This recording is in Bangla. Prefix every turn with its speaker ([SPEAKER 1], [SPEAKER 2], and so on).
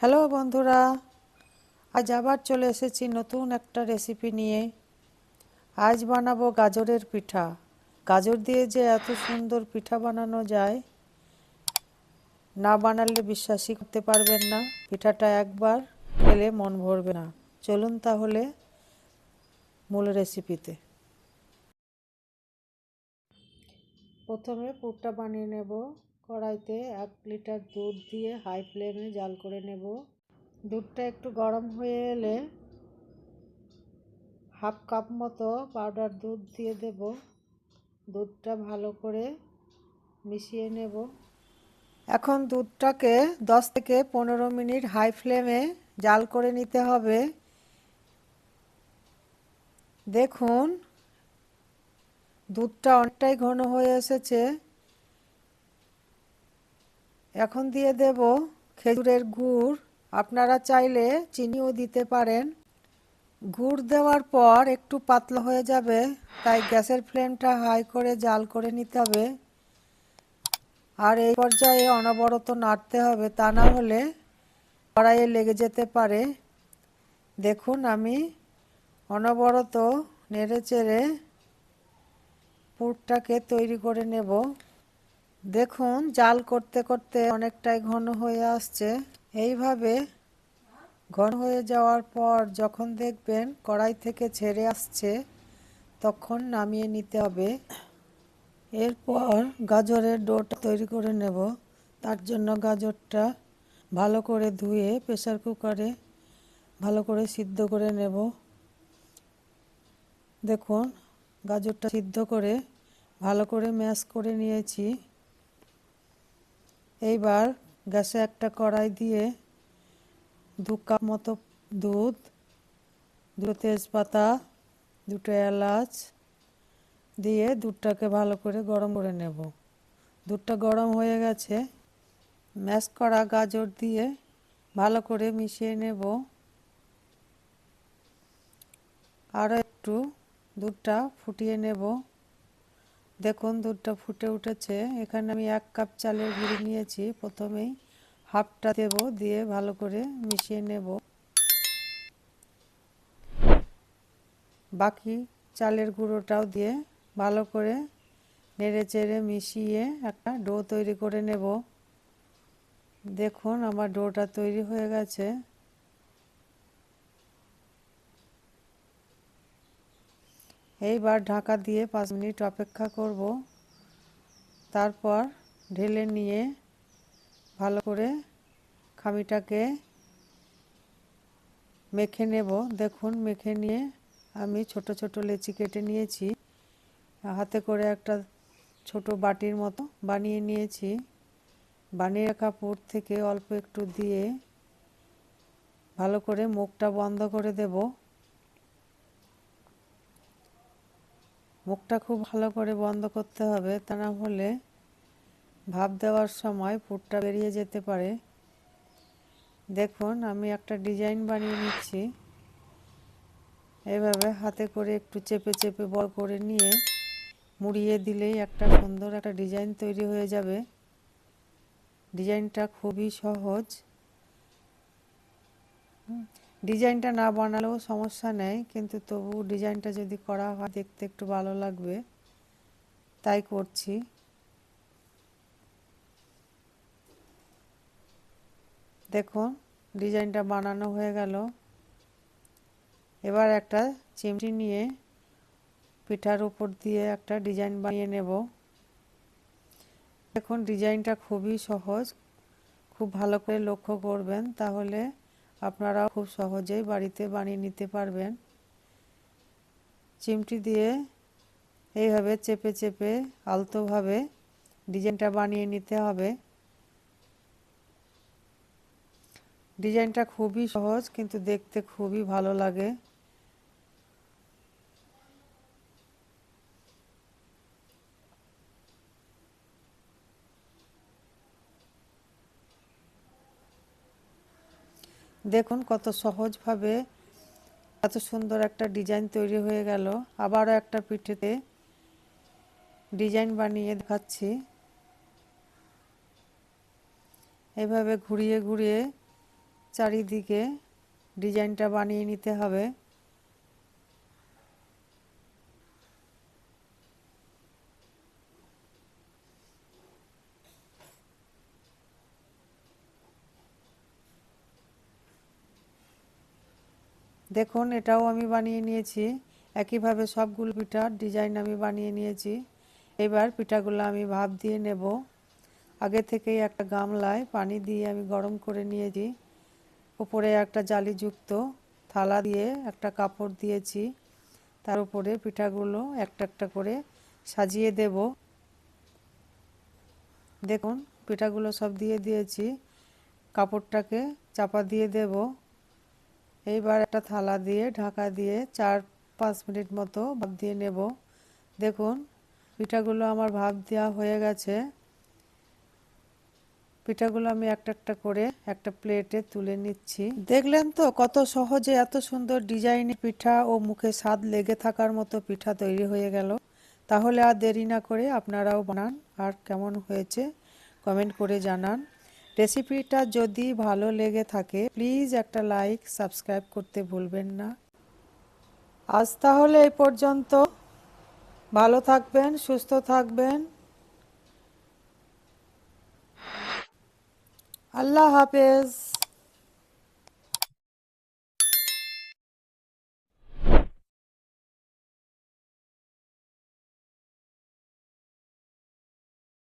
[SPEAKER 1] হ্যালো বন্ধুরা, আজ আবার চলে এসেছি নতুন একটা রেসিপি নিয়ে। আজ বানাবো গাজরের পিঠা। গাজর দিয়ে যে এত সুন্দর পিঠা বানানো যায়, না বানালে বিশ্বাসই করতে পারবেন না। পিঠাটা একবার খেলে মন ভরবে না। চলুন তাহলে মূল রেসিপিতে প্রথমে পুরটা বানিয়ে নেব। কড়াইতে এক লিটার দুধ দিয়ে হাই ফ্লেমে জাল করে নেব। দুধটা একটু গরম হয়ে এলে হাফ কাপ মতো পাউডার দুধ দিয়ে দেব। দুধটা ভালো করে মিশিয়ে নেব। এখন দুধটাকে দশ থেকে পনেরো মিনিট হাই ফ্লেমে জাল করে নিতে হবে। দেখুন, দুধটা অনেকটাই ঘন হয়ে এসেছে। এখন দিয়ে দেব খেজুরের গুড়। আপনারা চাইলে চিনিও দিতে পারেন। গুড় দেওয়ার পর একটু পাতলা হয়ে যাবে, তাই গ্যাসের ফ্লেমটা হাই করে জাল করে নিতে হবে। আর এই পর্যায়ে অনবরত নাড়তে হবে, তা না হলে কড়াইয়ে লেগে যেতে পারে। দেখুন, আমি অনবরত নেড়ে চেড়ে পুরটাকে তৈরি করে নেব। দেখুন, জাল করতে করতে অনেকটাই ঘন হয়ে আসছে। এইভাবে ঘন হয়ে যাওয়ার পর যখন দেখবেন কড়াই থেকে ছেড়ে আসছে, তখন নামিয়ে নিতে হবে। এরপর গাজরের ডোটা তৈরি করে নেব। তার জন্য গাজরটা ভালো করে ধুয়ে প্রেসার কুকারে ভালো করে সিদ্ধ করে নেব। দেখুন, গাজরটা সিদ্ধ করে ভালো করে ম্যাশ করে নিয়েছি। এইবার গ্যাসে একটা কড়াই দিয়ে দু কাপ মতো দুধ, দুটো তেজপাতা, দুটো এলাচ দিয়ে দুধটাকে ভালো করে গরম করে নেব। দুধটা গরম হয়ে গেছে। ম্যাশ করা গাজর দিয়ে ভালো করে মিশিয়ে নেব। আরও একটু দুধটা ফুটিয়ে নেব। দেখুন, দুধটা ফুটে উঠেছে। এখানে আমি এক কাপ চালের গুঁড়ি নিয়েছি। প্রথমেই হাফটা দেব, দিয়ে ভালো করে মিশিয়ে নেব। বাকি চালের গুঁড়োটাও দিয়ে ভালো করে নেড়ে চেড়ে মিশিয়ে একটা ডো তৈরি করে নেব। দেখুন, আমার ডোটা তৈরি হয়ে গেছে। এইবার ঢাকা দিয়ে পাঁচ মিনিট অপেক্ষা করব। তারপর ঢেলে নিয়ে ভালো করে খামিটাকে মেখে নেব। দেখুন, মেখে নিয়ে আমি ছোট ছোট লেচি কেটে নিয়েছি। হাতে করে একটা ছোট বাটির মতো বানিয়ে নিয়েছি। বানিয়ে রাখা পুর থেকে অল্প একটু দিয়ে ভালো করে মুখটা বন্ধ করে দেবো। মুখটা খুব ভালো করে বন্ধ করতে হবে। তা না হলে ভাপ দেওয়ার সময় পুরটা বেরিয়ে যেতে পারে। দেখুন, আমি একটা ডিজাইন বানিয়ে নিচ্ছি। এভাবে হাতে করে একটু চেপে চেপে বড় করে নিয়ে মুড়িয়ে দিলেই একটা সুন্দর একটা ডিজাইন তৈরি হয়ে যাবে। ডিজাইনটা খুবই সহজ। ডিজাইনটা না বানালেও সমস্যা নেই, কিন্তু তবু ডিজাইনটা যদি করা হয়, দেখতে একটু ভালো লাগবে। তাই করছি। দেখুন, ডিজাইনটা বানানো হয়ে গেল। এবার একটা চিমটি নিয়ে পিঠার উপর দিয়ে একটা ডিজাইন বানিয়ে নেব। দেখুন, ডিজাইনটা খুবই সহজ। খুব ভালো করে লক্ষ্য করবেন, তাহলে আপনারাও খুব সহজেই বাড়িতে বানিয়ে নিতে পারবেন। চিমটি দিয়ে এইভাবে চেপে চেপে আলতোভাবে ডিজাইনটা বানিয়ে নিতে হবে। ডিজাইনটা খুবই সহজ, কিন্তু দেখতে খুবই ভালো লাগে। দেখুন কত সহজভাবে এত সুন্দর একটা ডিজাইন তৈরি হয়ে গেল। আবারও একটা পিঠেতে ডিজাইন বানিয়ে দেখাচ্ছি। এভাবে ঘুরিয়ে ঘুরিয়ে চারিদিকে ডিজাইনটা বানিয়ে নিতে হবে। দেখুন, এটাও আমি বানিয়ে নিয়েছি। একইভাবে সবগুলো পিঠার ডিজাইন আমি বানিয়ে নিয়েছি। এবার পিঠাগুলো আমি ভাপ দিয়ে নেব। আগে থেকেই একটা গামলায় পানি দিয়ে আমি গরম করে নিয়েছি। উপরে একটা জালিযুক্ত থালা দিয়ে একটা কাপড় দিয়েছি। তার উপরে পিঠাগুলো একটা একটা করে সাজিয়ে দেব। দেখুন, পিঠাগুলো সব দিয়ে দিয়েছি। কাপড়টাকে চাপা দিয়ে দেব। এইবার একটা থালা দিয়ে ঢাকা দিয়ে চার, পাঁচ মিনিট মতো ভাপ দিয়ে নেব। দেখুন, পিঠাগুলো আমার ভাপ দেওয়া হয়ে গেছে। পিঠাগুলো আমি একটা একটা করে একটা প্লেটে তুলে নিচ্ছি। দেখলেন তো কত সহজে এত সুন্দর ডিজাইনের পিঠা ও মুখে স্বাদ লেগে থাকার মতো পিঠা তৈরি হয়ে গেল। তাহলে আর দেরি না করে আপনারাও বানান। আর কেমন হয়েছে কমেন্ট করে জানান। রেসিপিটা যদি ভালো লেগে থাকে প্লিজ একটা লাইক সাবস্ক্রাইব করতে ভুলবেন না। আজ তাহলে এই পর্যন্ত। ভালো থাকবেন, সুস্থ থাকবেন। আল্লাহ হাফেজ।